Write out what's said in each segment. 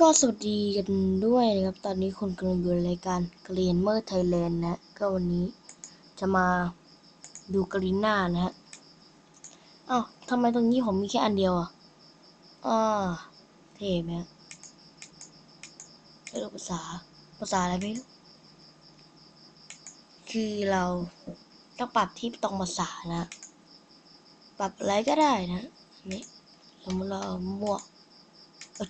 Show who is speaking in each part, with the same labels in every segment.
Speaker 1: ก็สวัสดีกันด้วยนะครับ ตอนนี้คุณกำลังอยู่รายการเกรียนเมอร์ไทยแลนด์นะ ก็วันนี้จะมาดูกรีน่านะฮะอ้าวทำไมตรงนี้ผมมีแค่อันเดียวอะอ่าเท่ไหมะไม่รู้ภาษา ภาษาอะไรไม่รู้ คือเราต้องปรับที่ตรงภาษานะ ปรับอะไรก็ได้นะ นี่สมมติเราเอามั่ว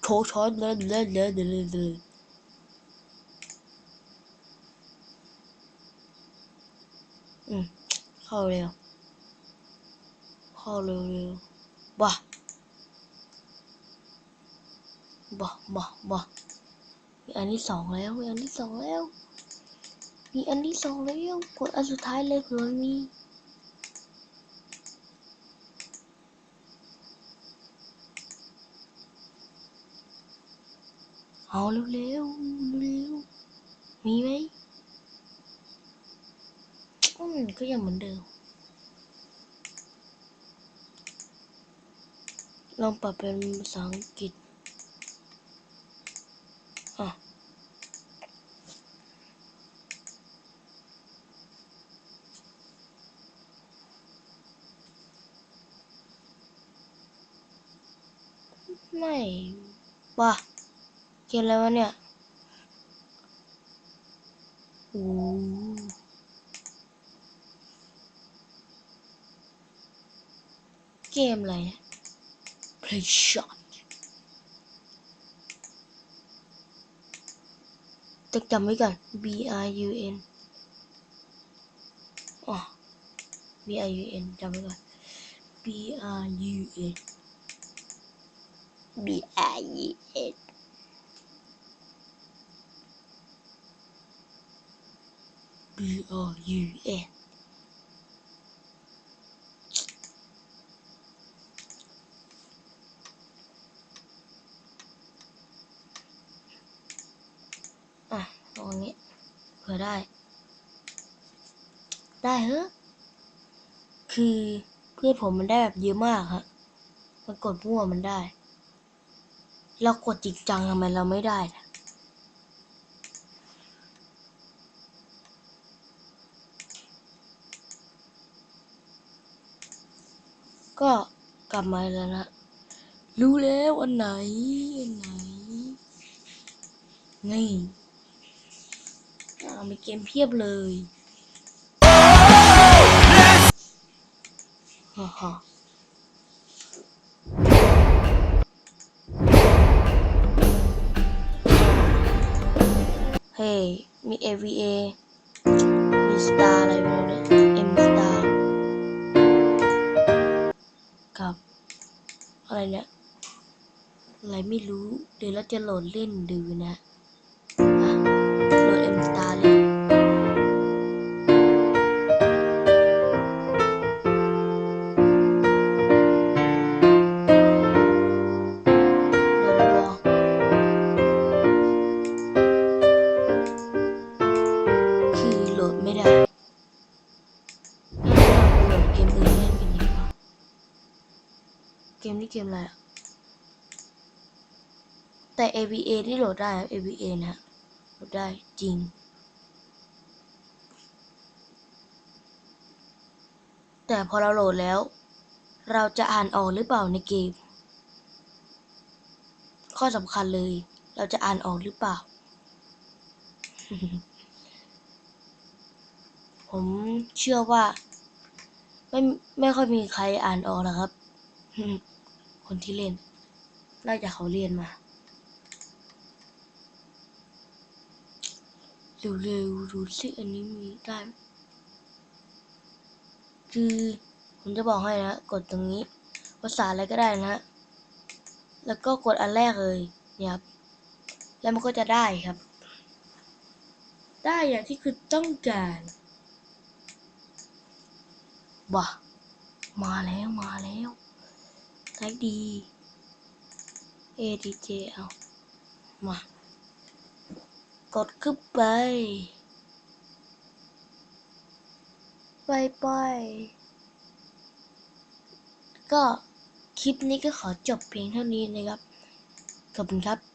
Speaker 1: โชว์ช้อนเลยเลยเลยเลยเลยอืมเข้าเร็วเข้าเร็วเร็วบ้าบ้าบ้าบ้ามีอันที่สองแล้วมีอันที่สองแล้วมีอันที่สองแล้วกดอันสุดท้ายเลยเผื่อมั เอาเร็วเร็วเร็วมีไหมอืมก็ยังเหมือนเดิม ลองปรับเป็นภาษาอังกฤษอะไม่ว่ะ กมอะไรวะเนี่ยโอ้เกมอะไรเนี่ย Play shot จะจำไว้ก่อน B R U N อ๋อ B R U N จำไว้ก่อน B R U N B R U N B R U N อะตรงนี้เผื่อได้ ได้เหรอคือเพื่อนผมมันได้แบบเยอะมากฮะมันกดมั่วมันได้ เรากดจริงจังทำไมเราไม่ได้นะ ก็กลับมาแล้วนะ รู้แล้วอันไหน อันไหน นี่อ่ามีเกมเพียบเลยฮ่าฮ่าเฮ้ยมี AVA มีสตาร์อะไรไม่รู้เนี่ย เนี่ยอะไรไม่รู้ เดี๋ยวเราจะโหลดเล่นดูนะ เกมนี้เกมอะไรอะแต่ AVA ที่โหลดได้ AVA นะฮะโหลดได้จริง แต่พอเราโหลดแล้ว เราจะอ่านออกหรือเปล่าในเกม ข้อสำคัญเลย เราจะอ่านออกหรือเปล่า ผมเชื่อว่า ไม่ไม่ค่อยมีใครอ่านออกนะครับ คนที่เล่นน่าจะเขาเรียนมา เร็วๆดูสิอันนี้มีได้คือผมจะบอกให้นะ กดตรงนี้ ภาษาอะไรก็ได้นะ แล้วก็กดอันแรกเลยเนี่ยครับ แล้วมันก็จะได้ครับ ได้อย่างที่คือต้องการว้ามาแล้วมาแล้ว ได้ดี ADJ เอามา กดขึ้นไป ไปไป ก็คลิปนี้ก็ขอจบเพียงเท่านี้นะครับ ขอบคุณครับ